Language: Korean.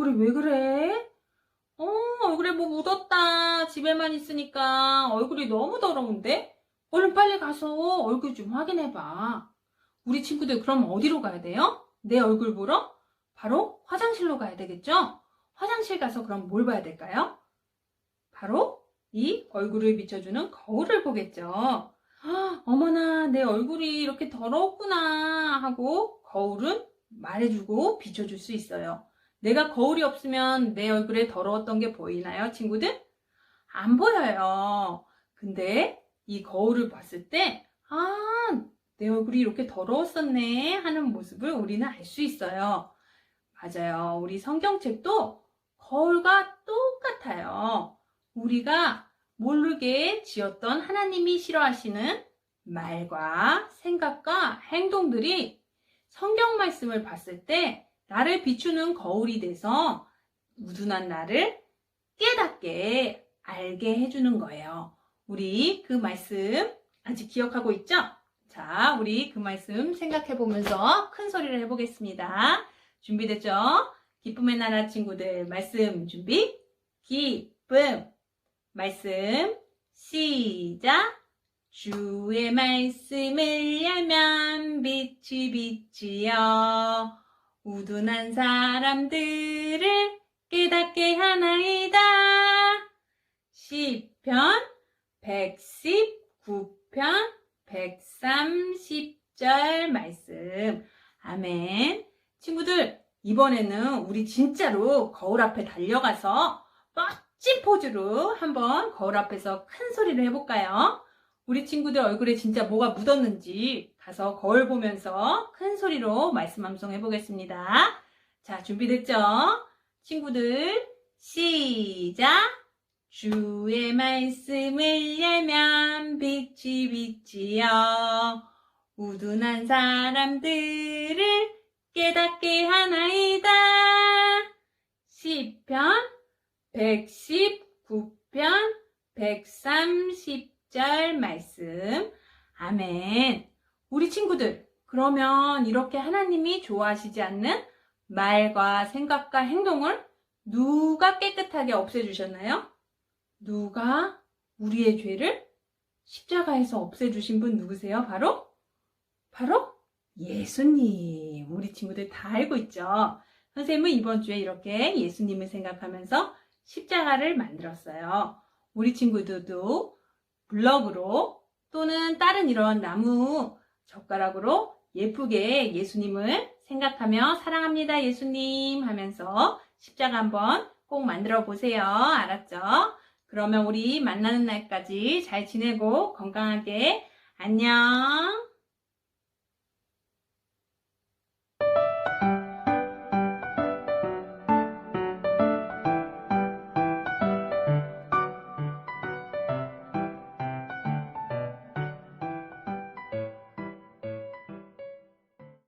얼굴이 왜 그래? 어, 얼굴에 뭐 묻었다. 집에만 있으니까 얼굴이 너무 더러운데? 얼른 빨리 가서 얼굴 좀 확인해봐. 우리 친구들 그럼 어디로 가야 돼요? 내 얼굴 보러? 바로 화장실로 가야 되겠죠? 화장실 가서 그럼 뭘 봐야 될까요? 바로 이 얼굴을 비춰주는 거울을 보겠죠. 아, 어머나, 내 얼굴이 이렇게 더러웠구나 하고 거울은 말해주고 비춰줄 수 있어요. 내가 거울이 없으면 내 얼굴에 더러웠던 게 보이나요, 친구들? 안 보여요. 근데 이 거울을 봤을 때, 아, 내 얼굴이 이렇게 더러웠었네 하는 모습을 우리는 알 수 있어요. 맞아요. 우리 성경책도 거울과 똑같아요. 우리가 모르게 지었던 하나님이 싫어하시는 말과 생각과 행동들이 성경 말씀을 봤을 때 나를 비추는 거울이 돼서 우둔한 나를 깨닫게 알게 해주는 거예요. 우리 그 말씀 아직 기억하고 있죠? 자, 우리 그 말씀 생각해 보면서 큰 소리를 해보겠습니다. 준비됐죠? 기쁨의 나라 친구들 말씀 준비 기쁨 말씀 시작 주의 말씀을 열면 빛이 빛이여 우둔한 사람들을 깨닫게 하나이다. 시편 119편 130절 말씀. 아멘. 친구들 이번에는 우리 진짜로 거울 앞에 달려가서 멋진 포즈로 한번 거울 앞에서 큰 소리를 해볼까요? 우리 친구들 얼굴에 진짜 뭐가 묻었는지 가서 거울 보면서 큰 소리로 말씀 암송 해보겠습니다. 자, 준비됐죠? 친구들, 시작! 주의 말씀을 열면 빛이 빛이여 우둔한 사람들을 깨닫게 하나이다. 시편 119편 130 절 말씀. 아멘. 우리 친구들, 그러면 이렇게 하나님이 좋아하시지 않는 말과 생각과 행동을 누가 깨끗하게 없애주셨나요? 누가 우리의 죄를 십자가에서 없애주신 분 누구세요? 바로? 바로 예수님. 우리 친구들 다 알고 있죠? 선생님은 이번 주에 이렇게 예수님을 생각하면서 십자가를 만들었어요. 우리 친구들도 블럭으로 또는 다른 이런 나무 젓가락으로 예쁘게 예수님을 생각하며 사랑합니다 예수님 하면서 십자가 한번 꼭 만들어 보세요. 알았죠? 그러면 우리 만나는 날까지 잘 지내고 건강하게 안녕.